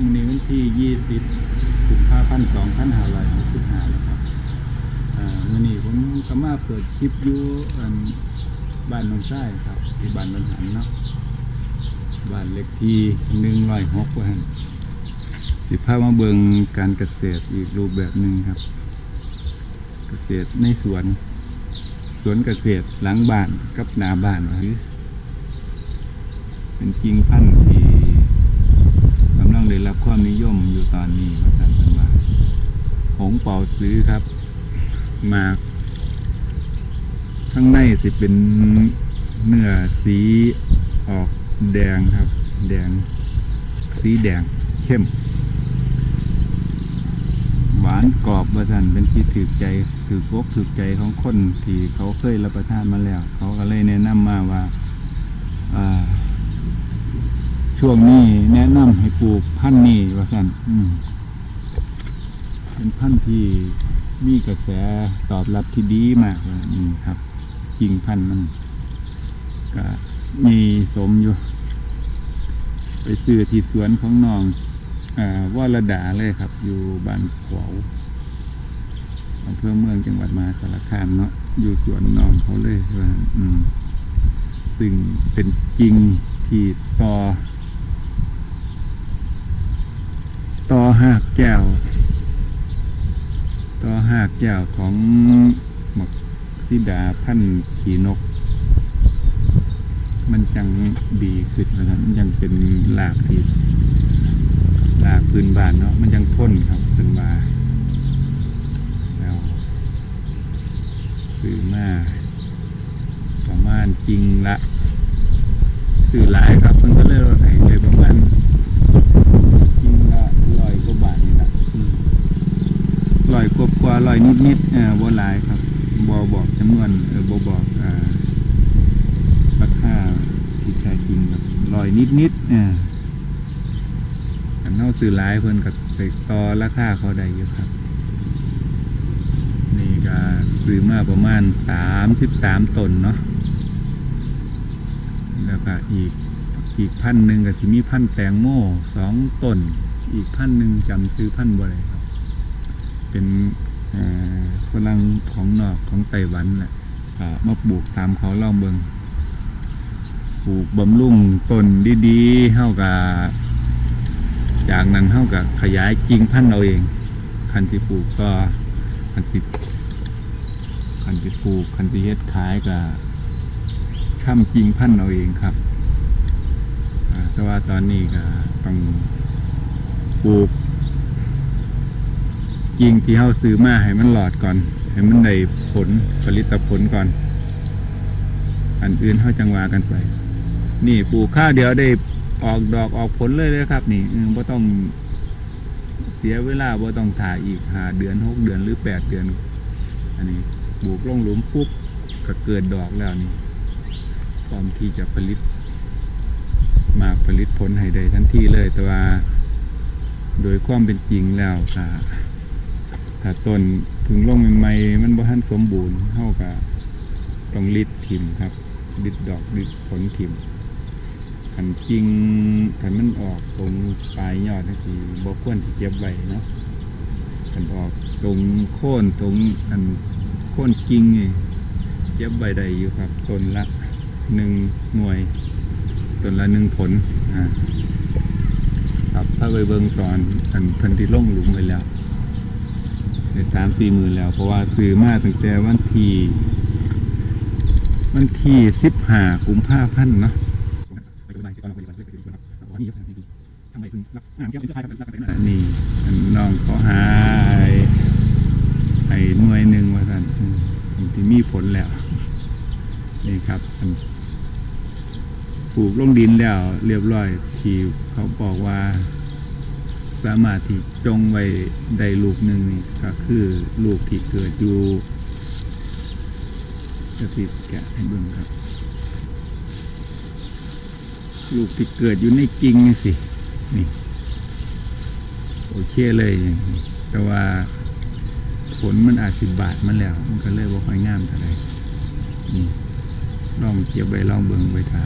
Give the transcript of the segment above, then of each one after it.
วันนี้วันที่ยี่สิบกุมภาพันธ์สองพันหาร้อยหกสิบห้าแล้วครับวันนี้ผมสามารถเปิดคลิปอยู่อันบ้านหนองไส้ครับ ที่บ้านบรรหันเนาะบ้านเล็กที่หนึ่งร้อยหกวันสิพามาเบิงการเกษตรอีกรูปแบบหนึ่งครับ เกษตรในสวน สวนเกษตรหลังบ้านกับหน้าบ้านหรือเป็นจริงพันธุ์ที่ ได้รับความนิยมอยู่ตอนนี้ว่าท่านเป็นว่าหงเป่าซื้อครับ มากข้างในสิเป็นเนื้อสีออกแดงครับ แดง สีแดงเข้ม หวานกรอบว่าท่านเป็นที่ถือใจถือกอกถือใจของคนที่เขาเคยรับประทานมาแล้ว เขาก็เลยแนะนำมาว่าอ่า ช่วงนี้แนะนำให้ปลูกพันธุ์นี้ว่าท่านเป็นพันธุ์ที่มีกระแสตอบรับที่ดีมากเลยนี่ครับ จริงพันธุ์มันก็มีสมอยู่ ไปซื้อที่สวนของน้องอาวรดาเลยครับ อยู่บ้านขวาวอำเภอเมืองจังหวัดมหาสารคามเนาะอยู่สวนน้องเขาเลยว่า อืม ซึ่งเป็นจริงที่ต่อ ต่อหากแก้วต่อหากแก้วของหมกซิดาพันธ์ขีนก มันจังดีขึ้นนะครับมันยังเป็นหลากที่หลากพื้นบ้านเนาะมันยังทนครับเป็นว่าแล้วซื้อมาประมาณจริงละซื้อหลายครับเพิ่นก็เลยว่าให้เลยประมาณจริงละร้อย กว่าบาทนี่ละอืมร้อยกว่ากว่าร้อยนิดนิดๆเออบ่หลายครับบ่บอกจำนวนเออบ่บอกอ่าราคาที่แท้จริงครับร้อยนิดนิดๆเอออันเฮาซื้อหลายเพิ่นก็ไปต่อราคาเขาได้อยู่ครับ นี่ก็ซื้อมาประมาณ33ต้นเนาะแล้วก็อีกอีกพันหนึ่งก็สิมีพันแตงโมสองต้น อีกพันหนึ่งจำซื้อพันบ่ได้ครับ เป็นฝรั่งของนอกของไต้หวันแหละมาปลูกตามเขาล่าเมืองปลูกบำรุงต้นดีๆเท่ากับจากนั้นเท่ากับขยายจริงพันธุ์เราเอง คันที่ปลูกก็คันที่คันที่ปลูกคันที่เฮ็ดขายกับช่ำจริงพันธุ์เราเองครับแต่ว่าตอนนี้ก็ต้อง ปลูกกิ่งที่เฮาซื้อมาให้มันหลอดก่อน ให้มันได้ผลผลิตผลก่อน อันอื่นเฮาจังหวากันไป นี่ปลูกข้าวเดียวได้ออกดอกออกผลเลยเลยครับ นี่เออบ่ต้องเสียเวลาบ่ต้องถ่ายอีกหาเดือนหกเดือนหรือแปดเดือน อันนี้ปลูกลงหลุมปุ๊บก็เกิดดอกแล้วนี่พร้อมที่จะผลิต มากผลิตผลให้ได้ทันทีเลยแต่ว่า โดยความเป็นจริงแล้วค่ะถ้าต้นถึงลงใหม่ๆมันบ่ทันสมบูรณ์เท่ากับต้องริดถิ่มครับริดดอกริดผลถิ่มขันจริงขันมันออกตรงปลายยอดนี่สิบ่ควรที่เก็บไว้เนาะขันออกตรงโค่นตรงอันโค่นจริงนี่เก็บไว้ได้อยู่ครับต้นละหนึ่งหน่วยต้นละหนึ่งผลอ่า ครับถ้าไปเบิ่งตอนอันเพิ่นที่ลงหลุมไว้แล้วในสามสี่หมื่นแล้ว เพราะว่าซื้อมาตั้งแต่วันที่วันที่สิบห้ากุมภาพันธ์เนาะนี่อันน้องเขาหาไอ้ไอ้หน่วยหนึ่งว่าท่านพันที่มีผลแล้วนี่ครับปลูกลงดินแล้วเรียบร้อยที่เขาบอกว่า สามารถที่จงไว้ได้ลูกหนึ่งนี่ก็คือลูกที่เกิดอยู่จะติดแกะให้เบิ่งครับ ลูกที่เกิดอยู่ในจริงนี่สิ นี่โอเคเลย แต่ว่าผลมันอาจสิบบาทมันแล้ว มันก็เลยว่าค่อยงามเท่าไหร่นี่ลองเก็บไว้ลองเบิ่งไว้ทา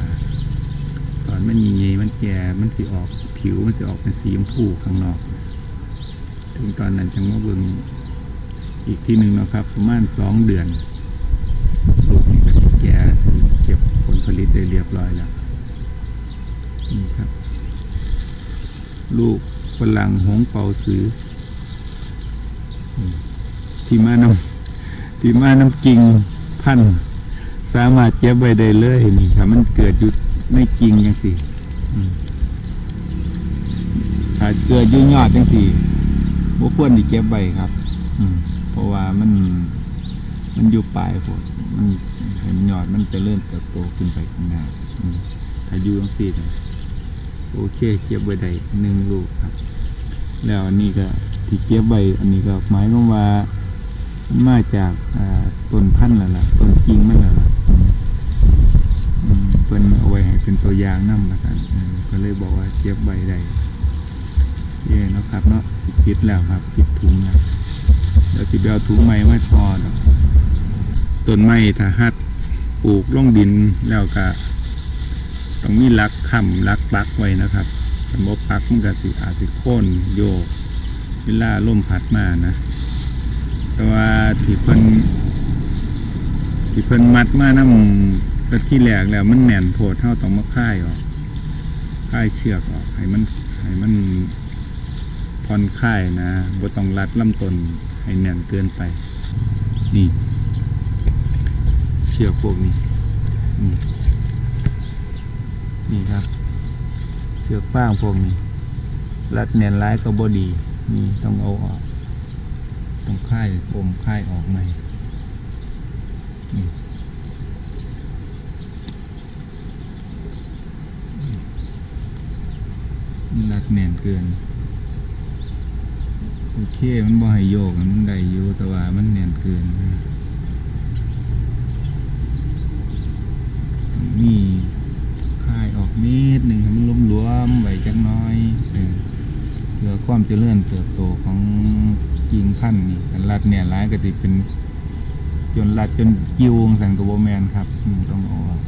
ตอนมันยีๆมันแก่มันสิออก ผิวมันจะออกเป็นสีชมพูข้างนอก ถึงตอนนั้นจังมาเบิ่งอีกที่หนึ่งนะครับ ประมาณสองเดือนลูกนี่ก็แก่สิเก็บผลผลิตได้เรียบร้อยแล้วนี่ครับ ลูกฝรั่งหงเป่าซื้อที่มานำที่มานำกิ่งพันสามารถเก็บไว้ได้เลยนี่ครับมันเกิดอยู่ในกิ่งยังสิอืม ถ้าเกิดอยู่ยอดยังสิบ่ควรที่เก็บไว้ครับ อืมเพราะว่ามัน มันอยู่ปลายฝนมันเห็นยอดมันจะเริ่มเติบโตขึ้นไปข้างหน้าอืมถ้าอยู่ยังสิเนี่ยโอเคเก็บไว้ได้หนึ่งลูกครับ แล้วอันนี้ก็ที่เก็บไว้อันนี้ก็หมายความว่ามาจากต้นพันธุ์แล้วล่ะต้นจริงมันแล้วล่ะเพิ่นเอาไว้ให้เป็นตัวอย่างนำละกันก็เลยบอกว่าเก็บไว้ได้ เย่เนาะครับเนาะสิปิดแล้วครับปิดถุงแล้วเดี๋ยวสิไปเอาถุงใหม่มาทอดอต้นไม้ถ้าหัดปลูกลงดินแล้วก็ต้องมีลักคำลักปักไว้นะครับสมมติปักมันก็สิอาจสิโค่นโยกเวลาลมพัดมานะ แต่ว่าที่เพิ่นที่เพิ่นมัดมานำต่ที่แรกแล้วมันแน่นโพดเท่าต้องมาค่ายออกค่ายเชือกออกให้มันให้มัน ผ่อนคลายนะบ่ต้องรัดลำต้นให้แน่นเกินไป นี่ เชือกพวกนี้นี่นี่ครับเสือกฟางพวกนี้ รัดแน่นร้ายก็บ่ดี นี่ต้องเอาออก ต้องค่ายอมค่ายออกใหม่นี่มันรัดแน่นเกิน โอเค มันบ่ให้โยกมันได้อยู่แต่ว่ามันแน่นเกินต้องมีคายออกนิดหนึ่งมันหลวมๆไว้จักน้อยเพื่อความเจริญเติบโตของกิ่งพันธุ์นี่รัดเนี่ยร้ายกติเป็นจนรัดจนกิ้วสันกบแมนครับต้องเอาอก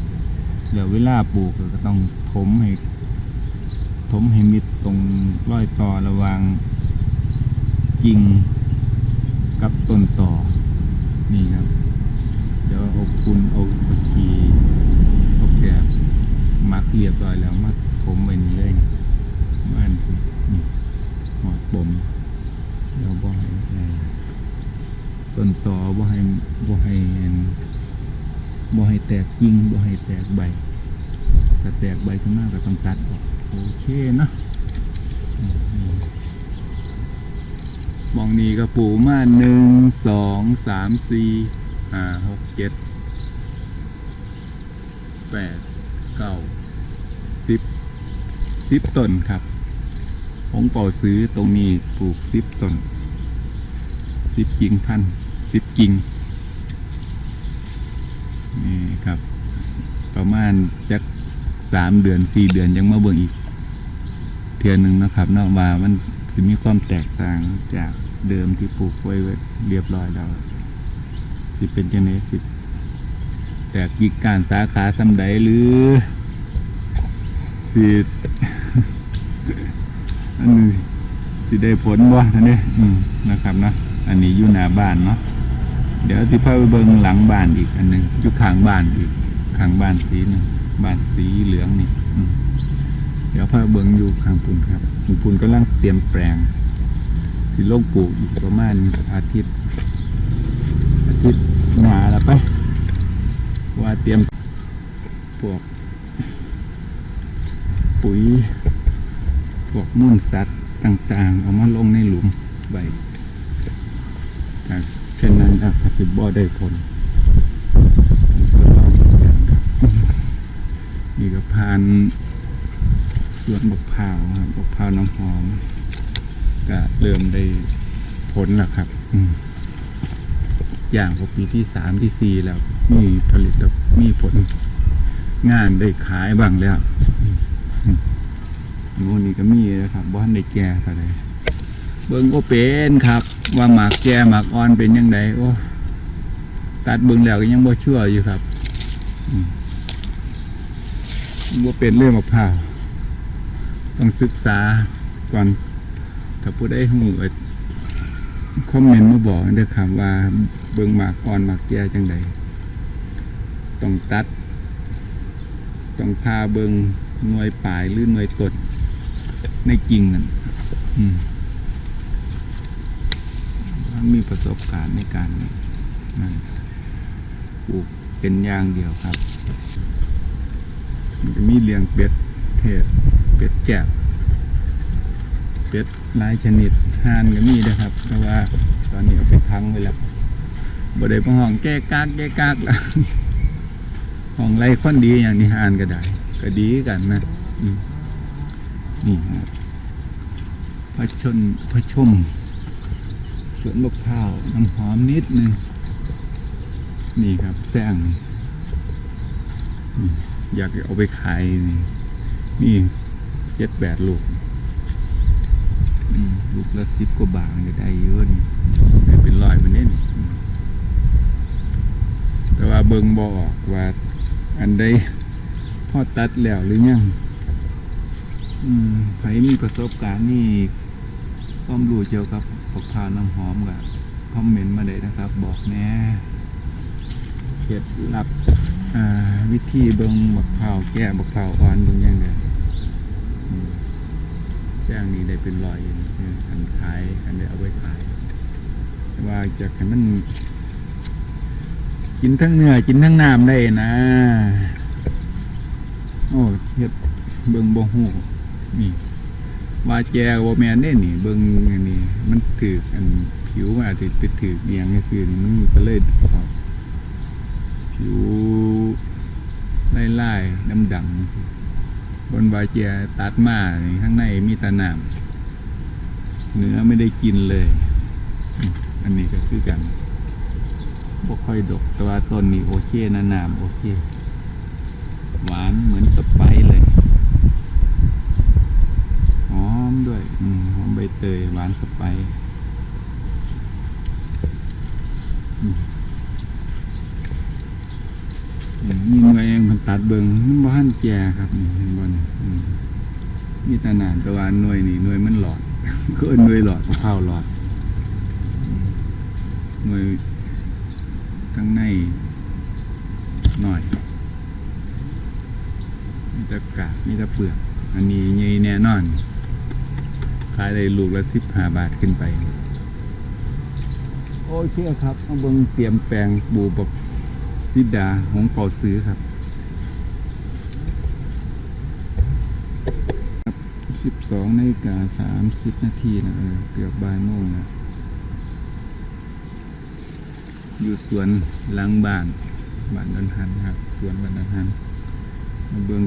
เดี๋ยวเวลาปลูกก็ต้องถมให้ถมให้มิดตรงร้อยต่อระหว่าง กิ่งกับต้นต่อ นี่ครับ เดี๋ยวเอาคุณเอาเอาขีเอาแกบมักเรียบร้อยแล้วมัดผมไว้นี่เลยมันที่นี่หอดปมเราบ่ให้ต้นต่อบ่ให้บ่ให้บ่ให้แตกกิ่งบ่ให้แตกใบถ้าแตกใบขึ้นมาก็ต้องตัดออกโอเคเนาะอืมนี่ มองนี้ก็ปูมาหนึ่งสองสามสี่ห้าหกเจ็ดแปดเก้าสิบสิบต้นครับผมเป่าซื้อตรงนี้ปลูกสิบต้นสิบกิ่งพันสิบกิ่งนี่ครับ ประมาณจักสามเดือนสี่เดือนยังมาเบิ่งอีกเทือนหนึ่งนะครับนอกว่ามันจะมีความแตกต่างจาก เดิมที่ปลูกไว้เรียบร้อยแล้วสิเป็นจังไสิแตกกิกการสาขาสำใดหรือสิอันนี้สิได้ผลบ่ท่านนี้นะครับนะอันนี้อยู่หน้าบ้านเนาะเดี๋ยวสิพาไปเบิงหลังบ้านอีกอันหนึ่งอยู่ข้างบ้านอีกข้างบ้านสีหนึงบ้านสีเหลืองนี่เดี๋ยวพาเบิงอยู่ข้างปุ่นครับปุ่นกำลังเตรียมแปลง สิลงปลูกอีกประมาณอาทิตย์ อาทิตย์หน้าแล้วไปว่าเตรียมพวก ปุ๋ยพวกมูลสัตว์ต่าง ๆ เอามาลงในหลุมไว้แต่เช่นนั้นอาจจะบ่ได้ผลนี่ก็พานสวนบกพร้าวครับบกพร้าวน้ำหอม ก็เริ่มได้ผลแล้วครับอืมอย่างพอปีที่สามที่สี่แล้ว มีผลิตมีผล งานได้ขายบ้างแล้วโน่นนี่ก็มีนะครับบ้านได้แก่เท่าไรเบิ้งก็เป็นครับ ว่าหมากแก่หมากอ่อนเป็นยังไงโอ้ตัดเบิ้งแล้วก็ยังบ่ชั่วอยู่ครับอืมบ่เป็นเรื่องมะพร้าวต้องศึกษาก่อน ถ้าผู้ได้หูก็คอมเมนต์มาบอกเด้อครับว่าเบิ่งหมากอ่อนหมากแก่จังใดต้องตัด ต้องพาเบิงหน่วยปลายหรือหน่วยต้นในจริงนั่นมันมีประสบการณ์ในการนั่นปลูกเป็นอย่างเดียวครับ มันจะมีเลี้ยงเป็ดเทศเป็ดแก้ว เป็ดหลายชนิดห่านก็มีนะครับ แต่ว่าตอนนี้เอาไปพังไว้แล้วบ่ได้มาห้องแก้กากแก้กากละห้องไรค่อนดีอย่างนี้ห่านก็ได้ ก็ดีกันนะนี่ครับพระชนพระชมสวนมะพร้าวน้ำหอมนิดนึงนี่ครับแซงอยากเอาไปขายนี่นี่เจ็ดแปดลูก ลูกละสิบกว่าบาทจะได้เยอะนี่ได้เป็นร้อยมันนี่อืมแต่ว่าเบิงบออกว่า อันใดพอตัดแล้วหรือยังอืมใครมีประสบการณ์นี่ความรู้เกี่ยวกับผักพร้าวน้ำหอมกับคอมเมนต์มาเลยนะครับ บอกแหน่เคล็ดลับอ่าวิธีเบิ่งบักเผาวแก่บักเผาวอ่อนเบิ่งยังไงอืม แจ้งนี่ได้เป็นรอยอยู่นี่อันขายอันได้เอาไว้ขาย ว่าจะให้มัน กินทั้งเนื้อกินทั้งน้ำได้นะ โอ้เฮ็ดเบิ่งบ่ฮู้นี่ว่าแจว่าแม่นเด้นี่ เบิ่งอันนี้ มันถือกอันผิวมันอาจจะไปถือเอียงจังซี่นี่มันก็เลยผิวไล่ไล่ดำดำๆ บนบาเจียตัดมาข้างในมีตะนามเนื้อไม่ได้กินเลย อันนี้ก็คือกันบ่ค่อยดกแต่ว่าต้นนี้โอเคนะนามโอเค หวานเหมือนสไปซ์เลยหอมด้วยหอมใบเตยหวานสไปซ์อืมอืมมีหน่วยเองมันตัดเบิงมันบ่ทันแก่ครับนี่เห็นบ่ มีแตหนานแตะวันหน่วยนี่หน่วยมันหลอด ก็เอ็นหน่วยหลอดมะพร้าวหลอดหน่วยทั้งในหน่อย มีตะกากมีตะเปลือก อันนี้ใหญ่แน่นอน ขายได้ลูกละสิบห้าบาทขึ้นไป โอเคครับเอาเบิ่งเตรียมแปลงปลูกบักสิดาหงเป่าซื้อครับ สิบสองนาฬิกาสามสิบนาทีนะเออเกือบบ่ายโมงนะอยู่สวนหลังบ้านบ้านดันหันครับสวนบ้านดันหันมาเบิง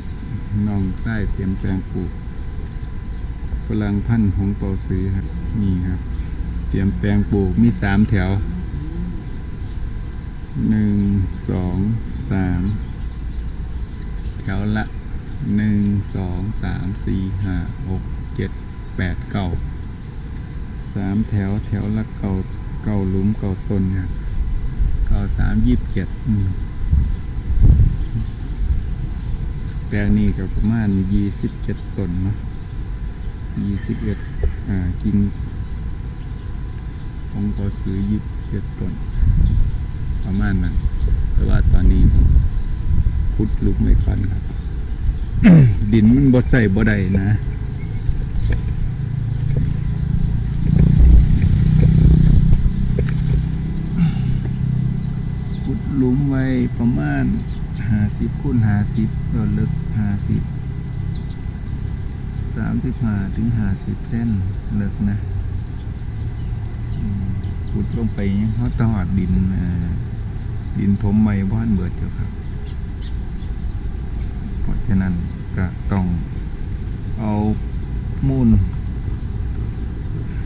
น้องไส้เตรียมแปลงปลูกฝรั่งพันธุ์หงเปาซื้อครับนี่ครับ เตรียมแปลงปลูกมีสามแถวหนึ่งสองสามแถวละ หนึ่งสองสามสี่ห้าหกเจ็ดแปดเก้าสามแถวแถวละเก้าเก้าหลุมเก้าต้นครับเก้าสามยี่สิบเจ็ดแปลงนี้ก็ประมาณยี่สิบเจ็ดต้นนะยี่สิบเอ็ดอ่ากินของก็ซื้อยี่สิบเจ็ดต้นประมาณนั้นแต่ว่าตอนนี้ขุดลุกไม่ค่อนครับ ดินมันบ่ใส่บ่ได้นะขุดหลุมไว้ประมาณห้าสิบคูณห้าสิบก็ลึกห้าสิบสามสิบห้าถึงห้าสิบเส้นลึกนะขุดลงไปเขาตอดดินดินผมไม่บ้านเบิดอยู่ครับ ฉะนั้นก็ต้องเอามูล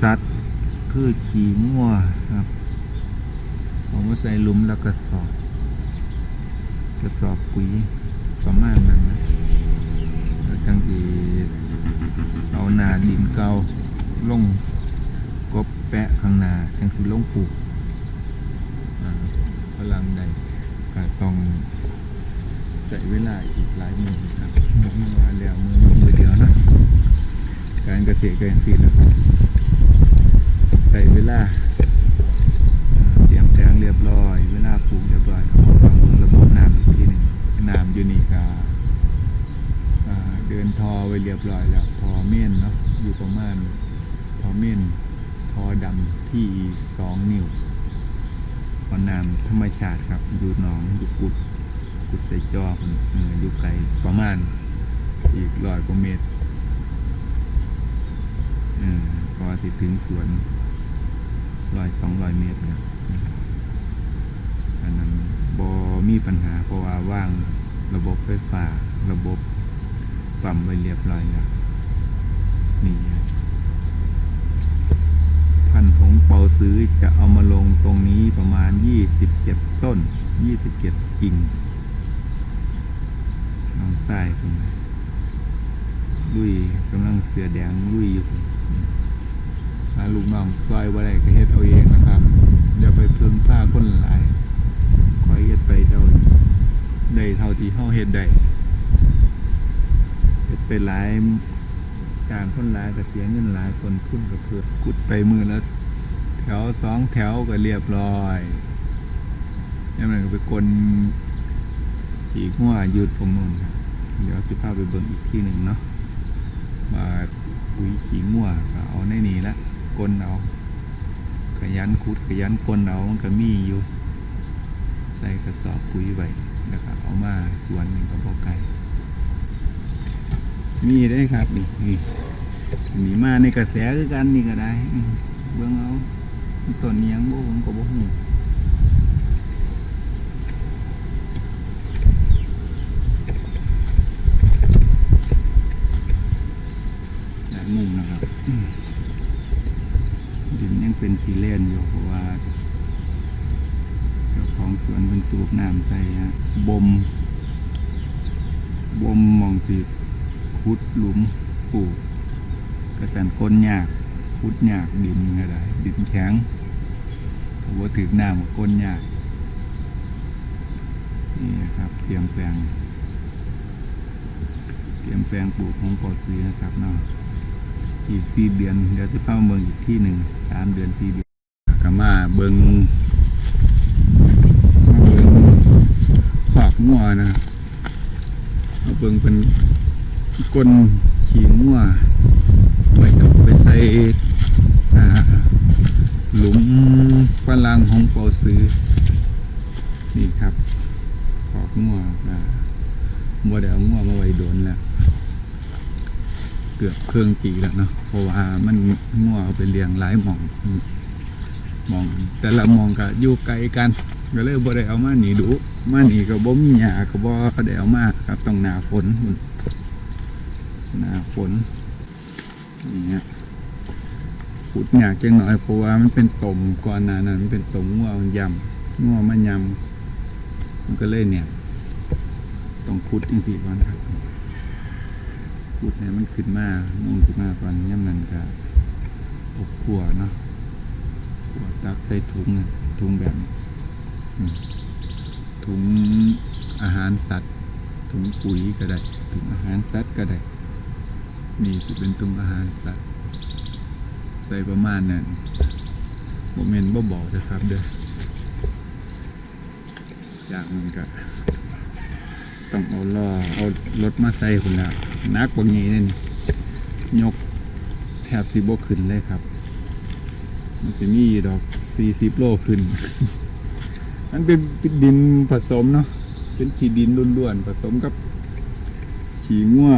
สัตว์คือขี้งัวครับเอามาใส่หลุมแล้วก็สอบกระสอบปุ๋ยประมาณนั้นนะแล้วจังทีเอาหนาดินเก่าลงกบแปะข้างหนาจังสิลงปลูกพลังใดก็ต้อง ใส่เวลาอีกหลายมือครับมือว่าแล้วมือมือเดียวนะการเกษตรก็อย่างสี่แล้วครับใส่เวลาเตรียมแปลงเรียบร้อย เวลาปลูกเรียบร้อยครับวางลงระบบน้ำอีกทีหนึ่งน้ำอยู่นี่ก็อ่าเดินทอไว้เรียบร้อยแล้วทอเม่นเนาะอยู่ประมาณทอเม่นทอดำที่สองนิ้วพอน้ำธรรมชาติครับอยู่หนองอยู่กุด กุดใส่จอพุ่นออยู่ไกลประมาณ อีกร้อยกว่าเมตรพอติดถึงสวนร้อยสองร้อยเมตรเนี่ยอันนั้นบอมีปัญหาเพราะว่าว่างระบบไฟฟ้า ระบบปั๊มไว้เรียบร้อยแล้วนี่พันธุ์ของเปาซื้อจะเอามาลงตรงนี้ประมาณ 27 ต้น 27 กิ่ง น้องไส้คุณลุยกำลังเสือแดงลุยอยู่นถ้าลูกน้องซอยว่าไรก็เฮ็ดเอาเองนะครับอย่าไปเพิ่งผ้าคนหลายคอยเฮ็ดไปเท่าได้เท่าที่เฮาเฮ็ดได้เฮ็ดไปหลายการคนหลายก็เสียเงินหลายคนทุนก็เพื่อกุดไปมือแล้วแถวสองแถวก็เรียบร้อยนี่มันก็ไปกลขี่หัวหยุดตรงนู้นครับ เดี๋ยวสิพาไปเบิ่งอีกที่หนึ่งเนาะว่าปุ๋ยขี้งัวก็เอาในนี้ละกลเอาขยันขุดขยันกลเอามันก็มีอยู่ ใส่กระสอบปุ๋ยไว้แล้วก็เอามาสวนหนี่งก็บ่ไกลมีได้ครับนี่นี่นี่มาในกระแสคือกันนี่ก็ได้เบิ่งเอาต้นเนียงโบ่ผมก็บ่ฮู้ด้านมุมนะครับ ดินยัง เล่นอยู่เพราะว่า เจ้าของสวนเป็นสูบน้ำใส่ฮะบ่มบ่มมองสีขุดหลุมปลูกกระสันก้นยากขุดยากดินก็ได้ดินแข็งเพราะว่าถึกน้ำก็ก้นยากนี่นะครับ เตรียมแปลง เตรียมแปลงปลูกของปอซีนะครับเนาะอีกสี่เดือนเดี๋ยวจะเข้าเมืองอีกที่หนึ่งสามเดือนสี่เดือน มาเบิงมาเบิงขอกงัวนะมาเบิงเป็นก้นขี่งัวไว้จะไปใส่หลุมฝรั่งของปอซื้อ นี่ครับขอกงัวอ่ามัวเดี๋ยวงัวมาไว้โดนแล้วเกือบเครื่องปีแล้วเนาะเพราะว่ามันงัวเอาไปเลี้ยงหลายหม่องอ มอง แต่ละมองก็อยู่ไกลกัน ก็เลยบ่ได้เอามาหนีดูมาหนีก็บ่มีหญ้าก็บ่ได้เอามาครับต้องหนาฝนพุ่นหนาฝนนี่ฮะขุดหยาจังหน่อยเพราะว่ามันเป็นตมก่อนหน้านั้นมันเป็นตมงัวมันยำงัวมันยำมันก็เลยเนี่ย ต้องขุดจังซี่ก่อนครับพูดให้มันขึ้นมามุ่งขึ้นมาก่อนย่ำนั้นก็อบขัวเนาะ ตักใส่ถุงถุงแบบถุงอาหารสัตว์ถุงปุ๋ยก็ได้ถุงอาหารสัตว์ก็ได้นี่ที่เป็นถุงอาหารสัตว์ ใส่ประมาณนั้นโมเมนต์บ่บอกนะครับเด้อจากนั้นก็ต้องเอาล้อเอารถมาใส่คนละนักบางอย่างนี่ยกแทบสิบโบขึ้นเลยครับ มันจะมีดอกสี่สิบโลขึ้น มันเป็นดินผสมเนาะ เป็นขี้ดินล้วนๆผสมกับขี้ง่ว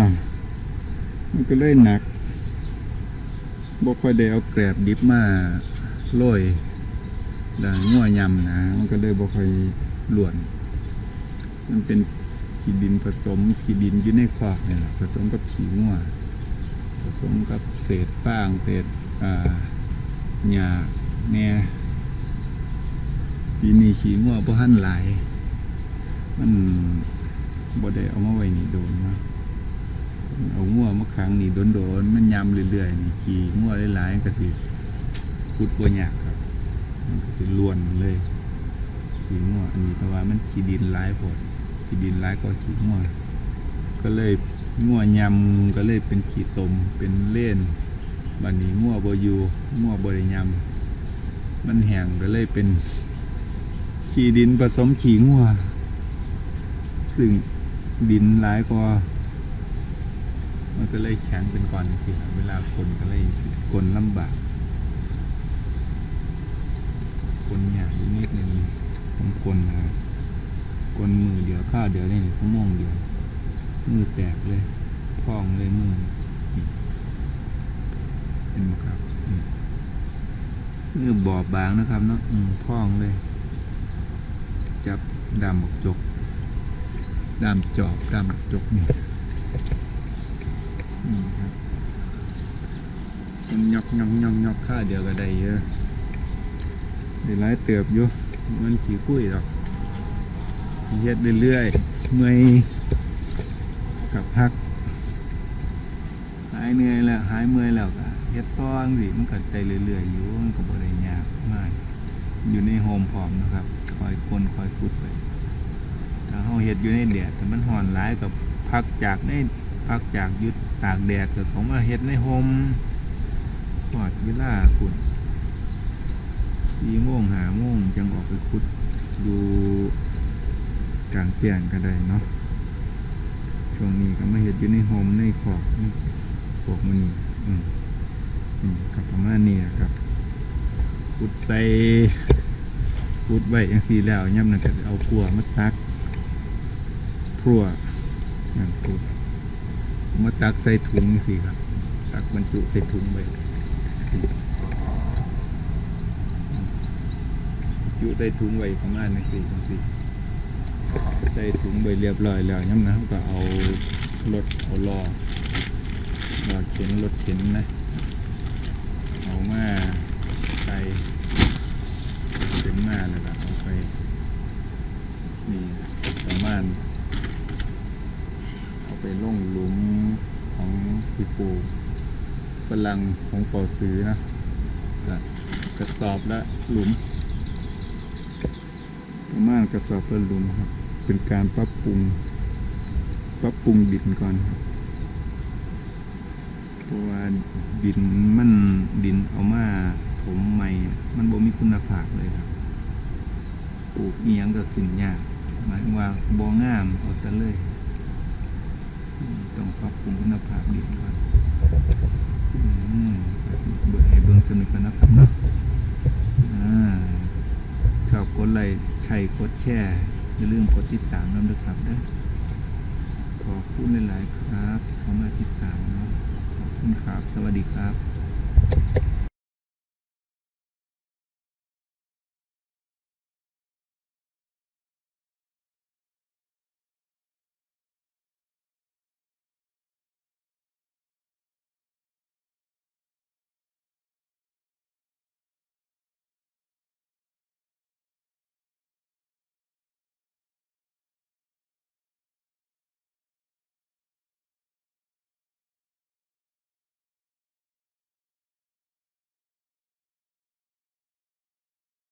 มันก็เลยหนักบ่ค่อยได้เอาแกรบดิบมาโรยแล้วง่วยยำนะ มันก็เลยบ่ค่อยล้วน มันเป็นขี้ดินผสมขี้ดินอยู่ในคอกเนี่ยผสมกับขี้งัวผสมกับเศษฟางเศษอ่า หญ้าแหน่ปีนี้ขี้งัวบ่ทันหลาย มันบ่ได้เอามาไว้นี่โดนนะเอางัวมาขังนี่โดนๆมันยำเรื่อยๆนี่ขี้งัวหลายๆก็สิพุดบ่ยากครับมันก็สิล้วนเลยขี้งัวอันนี้แต่ว่ามันขี้ดินหลายโพดขี้ดินร้ายก็ขี้งัวก็เลยงัวยำก็เลยเป็นขี้ตมเป็นเล่น บันนี้งัวบอยู่งัวบริยำมันแห้งก็เลยเป็น ขี้ดินผสมขี้งัว ซึ่งดินหลายกว่ามันก็เลยแข็งเป็นก้อนสิเวลาคนก็เลยกลนลำบากคนหยาบนิดนึงผมกลนนะครับกลนมือเดียวข้าเดียวได้หนึ่งชั่วโมงเดียวมือแตกเลยพองเลยมือ นไหมครับนี่บอบบางนะครับเนาะพองเลย จับดามบกจกดามจอบดามบกจกนี่นี่ครับมันยอกยอกยอกยอกข้าเดียวก็ได้เยอะได้หลายเติบอยู่มันขี้คุยดอกเฮ็ดเรื่อยๆเมื่อยกับพัก หายเหนื่อยแล้ว หายเมื่อยแล้วก็ เฮ็ดต้อนสิมันก็ใจเรื่อยๆอยู่มันก็บ่ได้ยากมาก อยู่ในโฮมพร้อมนะครับคอยคนคอยขุดไปถ้าเฮาเฮ็ดอยู่ในแดดแต่มันร้อนหลายกับพักจากในพักจากยุดตากแดดก็ของมาเฮ็ดในโฮมพอดเวลาขุดสี่โมงหาโมงจังออกไปขุดดูกลางแจ้งก็ได้เนาะช่วงนี้ก็มาเห็ดอยู่ในโฮมในขอบพวกมันนี่อืม กับประมาณนี้นะครับขุดใส่ขุดไว้ยังสีแล้วย่ำนั่นก็เอาพัวมาตักพัวนั่นขุดมาตักใส่ถุงสิครับ ตักบรรจุใส่ถุงไว้จุใส่ถุงไว้ประมาณนี้สิจังซี่ใส่ถุงใบเรียบร้อยแล้วย่ำนะก็เอารถเอาล้อล้อเข็นรถเข็นนะ เอามาใส่เข็นมาแล้ว ก็เอาไปนี่ประมาณเอาไปล่งหลุมของสิปูฝรั่งของปอซื้อนะก็กระสอบละหลุม ประมาณกระสอบละหลุมครับ เป็นการปรับปรุง ปรับปรุงดินก่อนครับเพราะว่าดินมันดินเอามาถมใหม่ มันบ่มีคุณภาพเลยครับ ปลูกเอียงก็ขึ้นยากหมายว่าบ่งามเอาซะเลยต้องปรับปรุงคุณภาพดินก่อนเบิ่งให้เบิ่งสนุกกันนะครับเนาะอ่าชอบกดไลค์ใช่กดแชร์อย่าลืมกดติดตามน้ำด้วยครับเด้อขอบคุณหลาย ๆ ครับที่เข้ามาติดตามเนาะขอบคุณครับ สวัสดีครับ